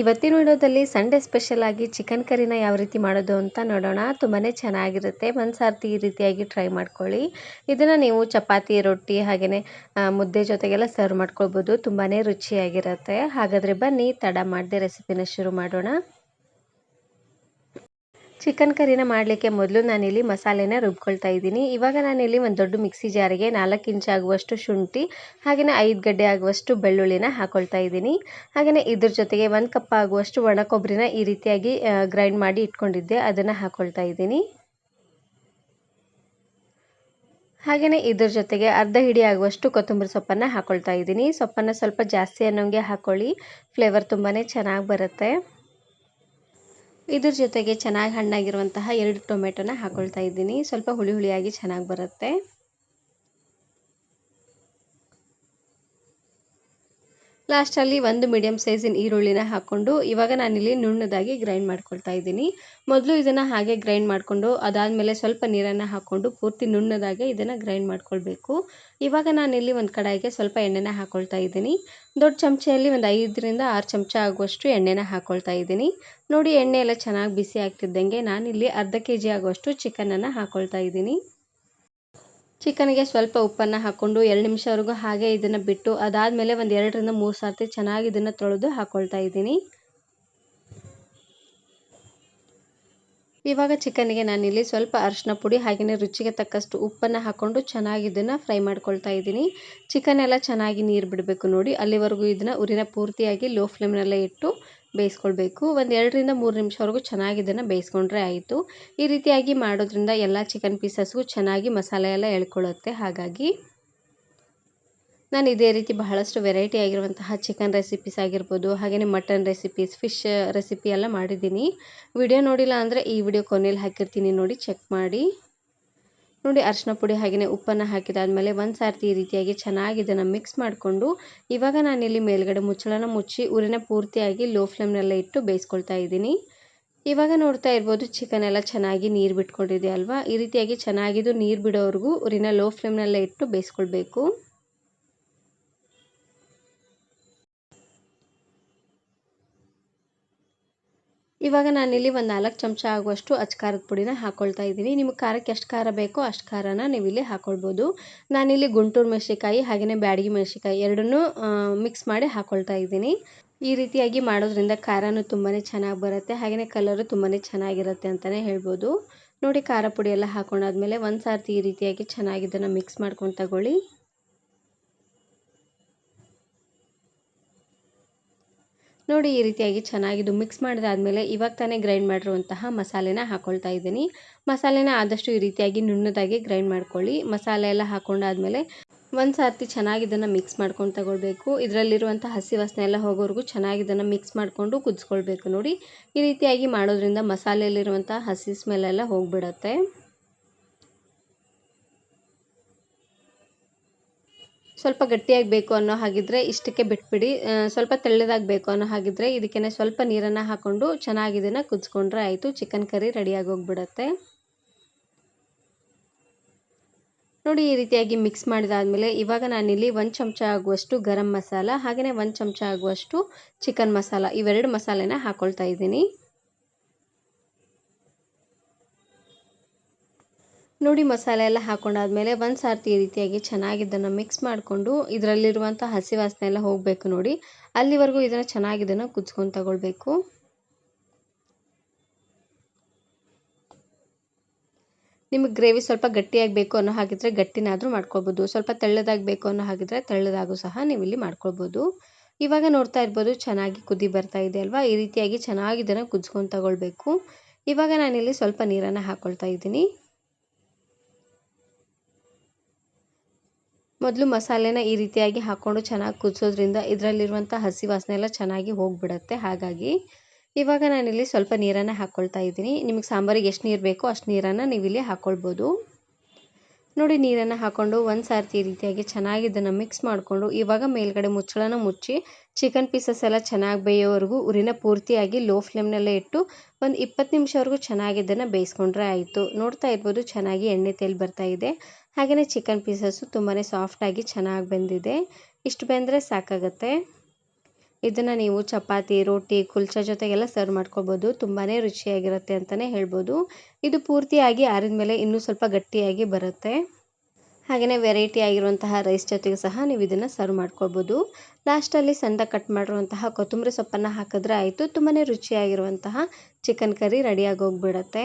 ಇವತ್ತಿನ ವಿಡಿಯೋದಲ್ಲಿ Sunday special ಆಗಿ ಚಿಕನ್ ಕರಿನ ಯಾವ ರೀತಿ ಮಾಡೋದು ಅಂತ ನೋಡೋಣ. ತುಂಬಾ ಚೆನ್ನಾಗಿರುತ್ತೆ. ಒಂದು ಸಾರ್ತಿ ಈ ರೀತಿಯಾಗಿ ಟ್ರೈ ಮಾಡ್ಕೊಳ್ಳಿ. ಇದನ್ನು ನೀವು ಚಪಾತಿ, ರೊಟ್ಟಿ ಹಾಗೆಯೇ ಮುದ್ದೆ ಜೊತೆಗೆಲ್ಲ ಸರ್ವ್ ಮಾಡ್ಕೊಳ್ಬೋದು. ತುಂಬಾ ರುಚಿಯಾಗಿರುತ್ತೆ. ಹಾಗಾದರೆ ಬನ್ನಿ, ತಡ ಮಾಡದೆ ರೆಸಿಪಿನ ಶುರು ಮಾಡೋಣ. ಚಿಕನ್ ಕರಿನ ಮಾಡಲಿಕ್ಕೆ ಮೊದಲು ನಾನಿಲ್ಲಿ ಮಸಾಲೆನ ರುಬ್ಕೊಳ್ತಾ ಇದ್ದೀನಿ. ಇವಾಗ ನಾನಿಲ್ಲಿ ಒಂದು ದೊಡ್ಡ ಮಿಕ್ಸಿ ಜಾರಿಗೆ ನಾಲ್ಕು ಇಂಚ್ ಆಗುವಷ್ಟು ಶುಂಠಿ ಹಾಗೆಯೇ ಐದು ಗಡ್ಡೆ ಆಗುವಷ್ಟು ಬೆಳ್ಳುಳ್ಳಿನ ಹಾಕ್ಕೊಳ್ತಾ ಇದ್ದೀನಿ. ಹಾಗೆಯೇ ಇದ್ರ ಜೊತೆಗೆ ಒಂದು ಕಪ್ ಆಗುವಷ್ಟು ಒಣ ಕೊಬ್ಬರಿನ ಈ ರೀತಿಯಾಗಿ ಗ್ರೈಂಡ್ ಮಾಡಿ ಇಟ್ಕೊಂಡಿದ್ದೆ, ಅದನ್ನು ಹಾಕ್ಕೊಳ್ತಾ ಇದ್ದೀನಿ. ಹಾಗೆಯೇ ಇದ್ರ ಜೊತೆಗೆ ಅರ್ಧ ಹಿಡಿ ಆಗುವಷ್ಟು ಕೊತ್ತಂಬರಿ ಸೊಪ್ಪನ್ನು ಹಾಕೊಳ್ತಾ ಇದ್ದೀನಿ. ಸೊಪ್ಪನ್ನು ಸ್ವಲ್ಪ ಜಾಸ್ತಿ ಅನ್ನೋಂಗೆ ಹಾಕ್ಕೊಳ್ಳಿ ಫ್ಲೇವರ್ ತುಂಬಾ ಚೆನ್ನಾಗಿ ಬರುತ್ತೆ. ಇದ್ರ ಜೊತೆಗೆ ಚೆನ್ನಾಗಿ ಹಣ್ಣಾಗಿರುವಂತಹ ಎರಡು ಟೊಮೆಟೊನ ಹಾಕೊಳ್ತಾ ಇದ್ದೀನಿ. ಸ್ವಲ್ಪ ಹುಳಿ ಹುಳಿಯಾಗಿ ಚೆನ್ನಾಗಿ ಬರುತ್ತೆ. ಲಾಸ್ಟಲ್ಲಿ ಒಂದು ಮೀಡಿಯಮ್ ಸೈಜಿನ ಈರುಳ್ಳಿನ ಹಾಕ್ಕೊಂಡು ಇವಾಗ ನಾನಿಲ್ಲಿ ನುಣ್ಣದಾಗಿ ಗ್ರೈಂಡ್ ಮಾಡ್ಕೊಳ್ತಾ ಇದ್ದೀನಿ. ಮೊದಲು ಇದನ್ನು ಹಾಗೆ ಗ್ರೈಂಡ್ ಮಾಡಿಕೊಂಡು ಅದಾದಮೇಲೆ ಸ್ವಲ್ಪ ನೀರನ್ನು ಹಾಕ್ಕೊಂಡು ಪೂರ್ತಿ ನುಣ್ಣದಾಗೆ ಇದನ್ನು ಗ್ರೈಂಡ್ ಮಾಡ್ಕೊಳ್ಬೇಕು. ಇವಾಗ ನಾನಿಲ್ಲಿ ಒಂದು ಕಡಾಯಿಗೆ ಸ್ವಲ್ಪ ಎಣ್ಣೆನ ಹಾಕ್ಕೊಳ್ತಾ ಇದ್ದೀನಿ. ದೊಡ್ಡ ಚಮಚೆಯಲ್ಲಿ ಒಂದು ಐದರಿಂದ ಆರು ಚಮಚ ಆಗುವಷ್ಟು ಎಣ್ಣೆನ ಹಾಕ್ಕೊಳ್ತಾ ಇದ್ದೀನಿ. ನೋಡಿ ಎಣ್ಣೆ ಎಲ್ಲ ಚೆನ್ನಾಗಿ ಬಿಸಿ ಆಗ್ತಿದ್ದಂಗೆ ನಾನಿಲ್ಲಿ ಅರ್ಧ ಕೆ ಜಿ ಆಗುವಷ್ಟು ಚಿಕನನ್ನು ಹಾಕ್ಕೊಳ್ತಾ ಇದ್ದೀನಿ. ಚಿಕನ್ಗೆ ಸ್ವಲ್ಪ ಉಪ್ಪನ್ನು ಹಾಕ್ಕೊಂಡು ಎರಡು ನಿಮಿಷವರೆಗೂ ಹಾಗೆ ಇದನ್ನು ಬಿಟ್ಟು ಅದಾದಮೇಲೆ ಒಂದು ಎರಡರಿಂದ ಮೂರು ಸರ್ತಿ ಚೆನ್ನಾಗಿ ಇದನ್ನು ತೊಳೆದು ಹಾಕ್ಕೊಳ್ತಾ ಇದ್ದೀನಿ. ಇವಾಗ ಚಿಕನ್ಗೆ ನಾನಿಲ್ಲಿ ಸ್ವಲ್ಪ ಅರಿಶಿನ ಪುಡಿ ಹಾಗೆಯೇ ರುಚಿಗೆ ತಕ್ಕಷ್ಟು ಉಪ್ಪನ್ನು ಹಾಕ್ಕೊಂಡು ಚೆನ್ನಾಗಿ ಇದನ್ನು ಫ್ರೈ ಮಾಡ್ಕೊಳ್ತಾ ಇದ್ದೀನಿ. ಚಿಕನ್ ಎಲ್ಲ ಚೆನ್ನಾಗಿ ನೀರು ಬಿಡಬೇಕು ನೋಡಿ. ಅಲ್ಲಿವರೆಗೂ ಇದನ್ನು ಉರಿನ ಪೂರ್ತಿಯಾಗಿ ಲೋ ಫ್ಲೇಮ್ನಲ್ಲೇ ಇಟ್ಟು ಬೇಯಿಸ್ಕೊಳ್ಬೇಕು. ಒಂದು ಎರಡರಿಂದ ಮೂರು ನಿಮಿಷವರೆಗೂ ಚೆನ್ನಾಗಿ ಇದನ್ನು ಬೇಯಿಸ್ಕೊಂಡ್ರೆ ಆಯಿತು. ಈ ರೀತಿಯಾಗಿ ಮಾಡೋದ್ರಿಂದ ಎಲ್ಲ ಚಿಕನ್ ಪೀಸಸ್ಗೂ ಚೆನ್ನಾಗಿ ಮಸಾಲೆ ಎಲ್ಲ ಎಳ್ಕೊಳ್ಳುತ್ತೆ. ಹಾಗಾಗಿ ನಾನು ಇದೇ ರೀತಿ ಬಹಳಷ್ಟು ವೆರೈಟಿ ಆಗಿರುವಂತಹ ಚಿಕನ್ ರೆಸಿಪೀಸ್ ಆಗಿರ್ಬೋದು ಹಾಗೆಯೇ ಮಟನ್ ರೆಸಿಪೀಸ್ ಫಿಶ್ ರೆಸಿಪಿ ಎಲ್ಲ ಮಾಡಿದ್ದೀನಿ. ವಿಡಿಯೋ ನೋಡಿಲ್ಲ ಅಂದರೆ ಈ ವಿಡಿಯೋ ಕೊನೆಯಲ್ಲಿ ಹಾಕಿರ್ತೀನಿ ನೋಡಿ ಚೆಕ್ ಮಾಡಿ. ನೋಡಿ ಅರಿಶಿನ ಪುಡಿ ಹಾಗೆಯೇ ಉಪ್ಪನ್ನು ಹಾಕಿದಾದಮೇಲೆ ಒಂದು ಸಾರ್ತಿ ಈ ರೀತಿಯಾಗಿ ಚೆನ್ನಾಗಿ ಇದನ್ನು ಮಿಕ್ಸ್ ಮಾಡಿಕೊಂಡು ಇವಾಗ ನಾನಿಲ್ಲಿ ಮೇಲ್ಗಡೆ ಮುಚ್ಚಳನ ಮುಚ್ಚಿ ಉರಿನ ಪೂರ್ತಿಯಾಗಿ ಲೋ ಫ್ಲೇಮ್ನಲ್ಲೇ ಇಟ್ಟು ಬೇಯಿಸ್ಕೊಳ್ತಾ ಇದ್ದೀನಿ. ಇವಾಗ ನೋಡ್ತಾ ಇರ್ಬೋದು ಚಿಕನ್ ಎಲ್ಲ ಚೆನ್ನಾಗಿ ನೀರು ಬಿಟ್ಕೊಂಡಿದೆ ಅಲ್ವಾ? ಈ ರೀತಿಯಾಗಿ ಚೆನ್ನಾಗಿದ್ದು ನೀರು ಬಿಡೋವರೆಗೂ ಉರಿನ ಲೋ ಫ್ಲೇಮ್ನಲ್ಲೇ ಇಟ್ಟು ಬೇಯಿಸ್ಕೊಳ್ಬೇಕು. ಇವಾಗ ನಾನಿಲ್ಲಿ ಒಂದು ನಾಲ್ಕು ಚಮಚ ಆಗುವಷ್ಟು ಅಚ್ಕಾರದ ಪುಡಿನ ಹಾಕ್ಕೊಳ್ತಾ ಇದ್ದೀನಿ. ನಿಮಗೆ ಖಾರಕ್ಕೆ ಎಷ್ಟು ಖಾರ ಬೇಕೋ ಅಷ್ಟು ಖಾರನ ನೀವಿಲ್ಲಿ ಹಾಕ್ಕೊಳ್ಬೋದು ನಾನಿಲ್ಲಿ ಗುಂಟೂರು ಮೆಣಸಿಕಾಯಿ ಹಾಗೆಯೇ ಬ್ಯಾಡಗಿ ಮೆಣಸಿಕಾಯಿ ಎರಡನ್ನೂ ಮಿಕ್ಸ್ ಮಾಡಿ ಹಾಕ್ಕೊಳ್ತಾ ಇದ್ದೀನಿ. ಈ ರೀತಿಯಾಗಿ ಮಾಡೋದ್ರಿಂದ ಖಾರನೂ ತುಂಬಾ ಚೆನ್ನಾಗಿ ಬರುತ್ತೆ. ಹಾಗೆಯೇ ಕಲರು ತುಂಬಾ ಚೆನ್ನಾಗಿರುತ್ತೆ ಅಂತಲೇ ಹೇಳ್ಬೋದು. ನೋಡಿ ಖಾರ ಪುಡಿ ಎಲ್ಲ ಒಂದು ಸಾರ್ತಿ ಈ ರೀತಿಯಾಗಿ ಚೆನ್ನಾಗಿ ಇದನ್ನು ಮಿಕ್ಸ್ ಮಾಡ್ಕೊಂಡು ತಗೊಳ್ಳಿ. ನೋಡಿ ಈ ರೀತಿಯಾಗಿ ಚೆನ್ನಾಗಿದ್ದು ಮಿಕ್ಸ್ ಮಾಡಿದಾದಮೇಲೆ ಇವಾಗ ತಾನೇ ಗ್ರೈಂಡ್ ಮಾಡಿರುವಂತಹ ಮಸಾಲೆನ ಹಾಕ್ಕೊಳ್ತಾ ಇದ್ದೀನಿ. ಮಸಾಲೆನ ಆದಷ್ಟು ಈ ರೀತಿಯಾಗಿ ನುಣ್ಣದಾಗಿ ಗ್ರೈಂಡ್ ಮಾಡ್ಕೊಳ್ಳಿ. ಮಸಾಲೆ ಎಲ್ಲ ಹಾಕೊಂಡಾದ್ಮೇಲೆ ಒಂದು ಸರ್ತಿ ಚೆನ್ನಾಗಿ ಇದನ್ನು ಮಿಕ್ಸ್ ಮಾಡ್ಕೊಂಡು ತಗೊಳ್ಬೇಕು. ಇದರಲ್ಲಿರುವಂಥ ಹಸಿ ವಾಸನೆ ಎಲ್ಲ ಹೋಗೋವರೆಗೂ ಚೆನ್ನಾಗಿ ಇದನ್ನು ಮಿಕ್ಸ್ ಮಾಡಿಕೊಂಡು ಕುದಿಸ್ಕೊಳ್ಬೇಕು ನೋಡಿ. ಈ ರೀತಿಯಾಗಿ ಮಾಡೋದ್ರಿಂದ ಮಸಾಲೆಯಲ್ಲಿರುವಂಥ ಹಸಿ ಸ್ಮೆಲ್ ಎಲ್ಲ ಹೋಗಿಬಿಡತ್ತೆ. ಸ್ವಲ್ಪ ಗಟ್ಟಿಯಾಗಿ ಬೇಕು ಅನ್ನೋ ಹಾಗಿದ್ರೆ ಇಷ್ಟಕ್ಕೆ ಬಿಟ್ಬಿಡಿ. ಸ್ವಲ್ಪ ತೆಳ್ಳದಾಗಬೇಕು ಅನ್ನೋ ಹಾಗಿದ್ರೆ ಇದಕ್ಕೆ ಸ್ವಲ್ಪ ನೀರನ್ನು ಹಾಕ್ಕೊಂಡು ಚೆನ್ನಾಗಿ ಇದನ್ನು ಕುದಿಸ್ಕೊಂಡ್ರೆ ಆಯಿತು. ಚಿಕನ್ ಕರಿ ರೆಡಿಯಾಗಿ ಹೋಗ್ಬಿಡತ್ತೆ. ನೋಡಿ, ಈ ರೀತಿಯಾಗಿ ಮಿಕ್ಸ್ ಮಾಡಿದಾದಮೇಲೆ ಇವಾಗ ನಾನಿಲ್ಲಿ ಒಂದು ಚಮಚ ಆಗುವಷ್ಟು ಗರಂ ಮಸಾಲ ಹಾಗೆಯೇ ಒಂದು ಚಮಚ ಆಗುವಷ್ಟು ಚಿಕನ್ ಮಸಾಲ, ಇವೆರಡು ಮಸಾಲೆನ ಹಾಕ್ಕೊಳ್ತಾ ಇದ್ದೀನಿ. ನೋಡಿ ಮಸಾಲೆ ಎಲ್ಲ ಹಾಕೊಂಡಾದ್ಮೇಲೆ ಒಂದು ಸಾರ್ತಿ ಈ ರೀತಿಯಾಗಿ ಚೆನ್ನಾಗಿ ಇದನ್ನು ಮಿಕ್ಸ್ ಮಾಡಿಕೊಂಡು ಇದರಲ್ಲಿರುವಂಥ ಹಸಿ ವಾಸನೆ ಎಲ್ಲ ಹೋಗಬೇಕು ನೋಡಿ. ಅಲ್ಲಿವರೆಗೂ ಇದನ್ನು ಚೆನ್ನಾಗಿ ಇದನ್ನು ಕುದಿಸ್ಕೊಂಡು ತಗೊಳ್ಬೇಕು. ನಿಮಗೆ ಗ್ರೇವಿ ಸ್ವಲ್ಪ ಗಟ್ಟಿಯಾಗಿ ಬೇಕು ಅನ್ನೋ ಹಾಗಿದ್ರೆ ಗಟ್ಟಿನಾದರೂ ಮಾಡ್ಕೊಳ್ಬೋದು. ಸ್ವಲ್ಪ ತೆಳ್ಳದಾಗಬೇಕು ಅನ್ನೋ ಹಾಗಿದ್ರೆ ತೆಳ್ಳದಾಗೂ ಸಹ ನೀವು ಇಲ್ಲಿ ಮಾಡ್ಕೊಳ್ಬೋದು. ಇವಾಗ ನೋಡ್ತಾ ಇರ್ಬೋದು ಚೆನ್ನಾಗಿ ಕುದಿ ಬರ್ತಾ ಇದೆ ಅಲ್ವಾ? ಈ ರೀತಿಯಾಗಿ ಚೆನ್ನಾಗಿ ಇದನ್ನು ಕುದಿಸ್ಕೊಂಡು ತಗೊಳ್ಬೇಕು. ಇವಾಗ ನಾನಿಲ್ಲಿ ಸ್ವಲ್ಪ ನೀರನ್ನು ಹಾಕ್ಕೊಳ್ತಾ ಇದ್ದೀನಿ. ಮೊದಲು ಮಸಾಲೆನ ಈ ರೀತಿಯಾಗಿ ಹಾಕ್ಕೊಂಡು ಚೆನ್ನಾಗಿ ಕುದಿಸೋದ್ರಿಂದ ಇದರಲ್ಲಿರುವಂಥ ಹಸಿ ವಾಸನೆ ಎಲ್ಲ ಚೆನ್ನಾಗಿ ಹೋಗಿಬಿಡತ್ತೆ. ಹಾಗಾಗಿ ಇವಾಗ ನಾನಿಲ್ಲಿ ಸ್ವಲ್ಪ ನೀರನ್ನು ಹಾಕ್ಕೊಳ್ತಾ ಇದ್ದೀನಿ. ನಿಮಗೆ ಸಾಂಬಾರಿಗೆ ಎಷ್ಟು ನೀರು ಬೇಕೋ ಅಷ್ಟು ನೀರನ್ನು ನೀವಿಲ್ಲಿ ಹಾಕ್ಕೊಳ್ಬೋದು ನೋಡಿ ನೀರನ್ನು ಹಾಕ್ಕೊಂಡು ಒಂದು ಸಾರ್ತಿ ಈ ರೀತಿಯಾಗಿ ಚೆನ್ನಾಗಿ ಇದನ್ನು ಮಿಕ್ಸ್ ಮಾಡಿಕೊಂಡು ಇವಾಗ ಮೇಲ್ಗಡೆ ಮುಚ್ಚಳನ ಮುಚ್ಚಿ ಚಿಕನ್ ಪೀಸಸ್ ಎಲ್ಲ ಚೆನ್ನಾಗಿ ಬೇಯೋವರೆಗೂ ಉರಿನ ಪೂರ್ತಿಯಾಗಿ ಲೋ ಫ್ಲೇಮ್ನಲ್ಲೇ ಇಟ್ಟು ಒಂದು ಇಪ್ಪತ್ತು ನಿಮಿಷವರೆಗೂ ಚೆನ್ನಾಗಿ ಇದನ್ನು ಬೇಯಿಸ್ಕೊಂಡ್ರೆ ಆಯಿತು. ನೋಡ್ತಾ ಇರ್ಬೋದು ಚೆನ್ನಾಗಿ ಎಣ್ಣೆ ತೇಲಿ ಬರ್ತಾ ಇದೆ. ಹಾಗೆಯೇ ಚಿಕನ್ ಪೀಸಸ್ಸು ತುಂಬಾ ಸಾಫ್ಟಾಗಿ ಚೆನ್ನಾಗಿ ಬೆಂದಿದೆ. ಇಷ್ಟು ಬೆಂದರೆ ಸಾಕಾಗುತ್ತೆ. ಇದನ್ನು ನೀವು ಚಪಾತಿ, ರೋಟಿ, ಕುಲ್ಚಾ ಜೊತೆಗೆಲ್ಲ ಸರ್ವ್ ಮಾಡ್ಕೊಬೋದು. ತುಂಬಾ ರುಚಿಯಾಗಿರುತ್ತೆ ಅಂತಲೇ ಹೇಳ್ಬೋದು. ಇದು ಪೂರ್ತಿಯಾಗಿ ಆರಿದ ಮೇಲೆ ಇನ್ನೂ ಸ್ವಲ್ಪ ಗಟ್ಟಿಯಾಗಿ ಬರುತ್ತೆ. ಹಾಗೆಯೇ ವೆರೈಟಿ ಆಗಿರುವಂತಹ ರೈಸ್ ಜೊತೆಗೆ ಸಹ ನೀವು ಇದನ್ನು ಸರ್ವ್ ಮಾಡ್ಕೊಬೋದು. ಲಾಸ್ಟಲ್ಲಿ ಸಣ್ಣ ಕಟ್ ಮಾಡಿರುವಂತಹ ಕೊತ್ತಂಬರಿ ಸೊಪ್ಪನ್ನು ಹಾಕಿದ್ರೆ ಆಯಿತು. ತುಂಬಾ ರುಚಿಯಾಗಿರುವಂತಹ ಚಿಕನ್ ಕರಿ ರೆಡಿಯಾಗಿ ಹೋಗ್ಬಿಡತ್ತೆ.